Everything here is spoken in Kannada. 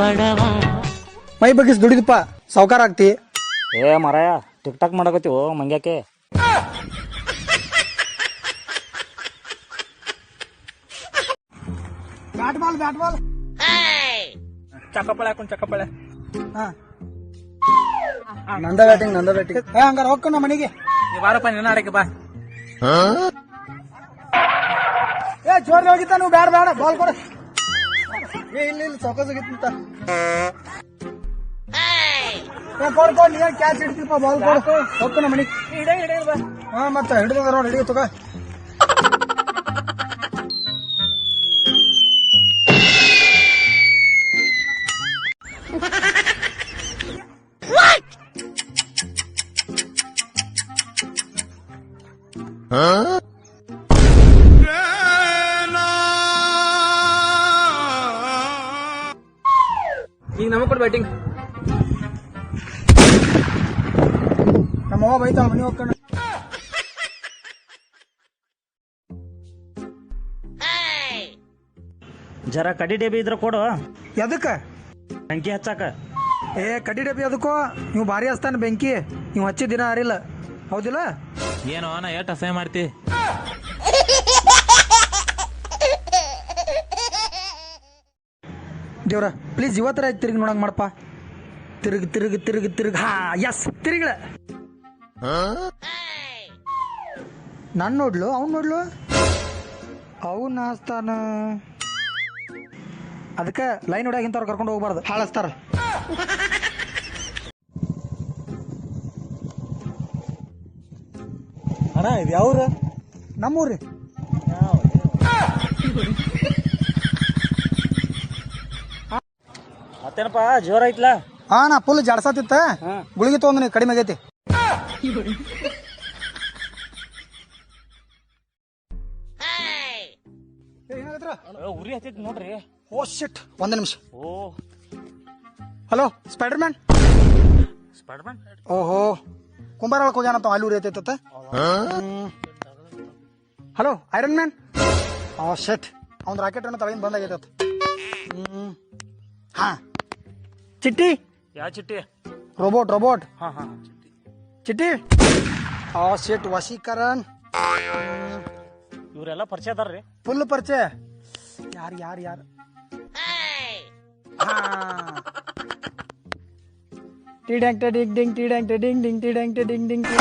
ಬಡವ. ಮೈ ಬಗ್ಗಿಸ್ ದುಡಿದಪ್ಪ ಸಾವ್ಕಾರ ಆಗ್ತಿ. ಏ ಮರಾಯ ಟಿಕ್ ಟಾಕ್ ಮಾಡಕತ್ತೀವೋ ಮಂಗ್ಯಾಕೆ? Bat ball bat ball. ಚಕ್ಕಪ್ಪಳೆ ಹಾಕೊಂಡು ಚಕ್ಕಪ್ಪಳೆ. ಹಾ. ನಂದ ಬ್ಯಾಟಿಂಗ್ ನಂದ ಬ್ಯಾಟಿಂಗ್. ಏ ಹಂಗಾರ ಹೋಗ್ಕೊಂಡ ಮನೆಗೆ. ಬಾರಪ್ಪ ನಿನ್ನ ಆಡಕ್ಕೆ ಬಾ. ಏ ಜೋರ್ ಹೋಗಿತ್ತ ನೀವು ಬ್ಯಾಡ ಬೇಡ ಬಾಲ್ ಕೊಡ. ಏ ಇಲ್ಲ ಇಲ್ಲ ಸೊಕ ಸಿಗಿತ್ತಂತ ಏ ಕೊಡ್ ಕೊಡ್ ನೀನ್ ಕ್ಯಾಚ್ ಹಿಡ್ತಿಪ್ಪ ಬಾಲ್ ಕೊಡು ಹೋಗ್ಕೊಂಡ ಮನೆಗೆ ಹಾ ಮತ್ತ ಹಿಡಿದ ನೋಡಿ ಹಿಡಿಯ ತಗೋ. ಈಗ ನಮಗ್ ಕೊಡ್ ಬ್ಯಾಟಿಂಗ್ ನಮ್ಮ ಅವ್ವ ಬೈತಾಳ ಮನೆ ಹೋಗ್ಕೊಂಡು. ಜರ ಕಡಿ ಡೇಬಿ ಇದ್ರ ಕೊಡು. ಎದಕ್ಕ? ಬೆಂಕಿ ಹಚ್ಚಾಕ. ಏ ಕಡಿ ಡೇಬಿ ಅದಕ್ಕೋ ನೀವು ಭಾರಿ ಹಚ್ತಾನ ಬೆಂಕಿ. ನೀವು ಹಚ್ಚಿದ ದಿನ ಆರಿಲ್ಲ ಹೌದಿಲ್ಲ? ಏನೋ ನಾ ಎಷ್ಟು ಅಸಹ್ಯ ಮಾಡ್ತಿ? ದೇವ್ರ ಪ್ಲೀಸ್ ಇವತ್ತರ ತಿರುಗಿ ನೋಡಂಗ್ ಮಾಡಪ್ಪ. ತಿರುಗಿ ತಿರುಗಿ ತಿರುಗಿ ತಿರುಗಿ, ಹಾ ಎಸ್ ತಿರುಗಿಳ ನಾನು ನೋಡ್ಲು, ಅವ್ನು ನೋಡ್ಲು? ಅವನ್ ಹಾಸ್ತಾನ. ಅದಕ್ಕೆ ಲೈನ್ ಹೊಡ್ಯಾಗಿಂತವ್ರು ಕರ್ಕೊಂಡು ಹೋಗ್ಬಾರ್ದು, ಹಾಳಸ್ತಾರ. ಅಣ್ಣ ಇದು ಯಾವ್ರ ನಮ್ಮೂರಿ? ಮತ್ತೇನಪ್ಪ ಜೋರ ಐತ್ಲ? ಹಾ ನಾ ಫುಲ್ ಜಾಡ್ಸತ್ತಿತ್ತ. ಗುಳಿಗೆ ತಗೊಂಡ್ ನೀವು ಕಡಿಮೆ ಆಗೈತಿ. ಉರಿ ಹತ್ತೈತಿ ನೋಡ್ರಿ. ಓ ಶಿಟ್ ಒಂದ್ ನಿಮಿಷ. ಓ. Hello spider man spider man ಓಹೋ ಕುಂಬಾರೊಳಗೆ ಹೋಗ್ಯಾನಂತ ಅಲ್ಲಿ ಉರಿ ಐತೈತ hello Iron Man oh shit ಅವ್ನ ರಾಕೆಟ್ ಅನ್ನ ತಳಿಂದ ಬಂದಾಗೈತತ್ ಹ್ಮ್. ಹಾ. ಚಿಟ್ಟಿ ಯಾವ ಚಿಟ್ಟಿ ರೋಬೋಟ್ ರೋಬೋಟ್ ಹಾ ಹಾ ಚಿಟ್ಟಿ ಓ ಶೆಟ್ ವಶೀಕರಣ್ ಇವರೆಲ್ಲ ಪರಿಚಯ ಅದಾರ್ರಿ ಫುಲ್ ಪರಿಚಯ ಯಾರು ಯಾರು ಯಾರು ಹಾ ಟಿ ಡ್ಯಾಂಗ್ ಟ ಡಿಂಗ್ ಡಿಂಗ್ ಟಿ ಡ್ಯಾಂಗ್ ಟ ಡಿಂಗ್ ಡಿಂಗ್ ಟಿ ಡ್ಯಾಂಗ್ ಟ ಡಿಂಗ್ ಡಿಂಗ್ ಟಿ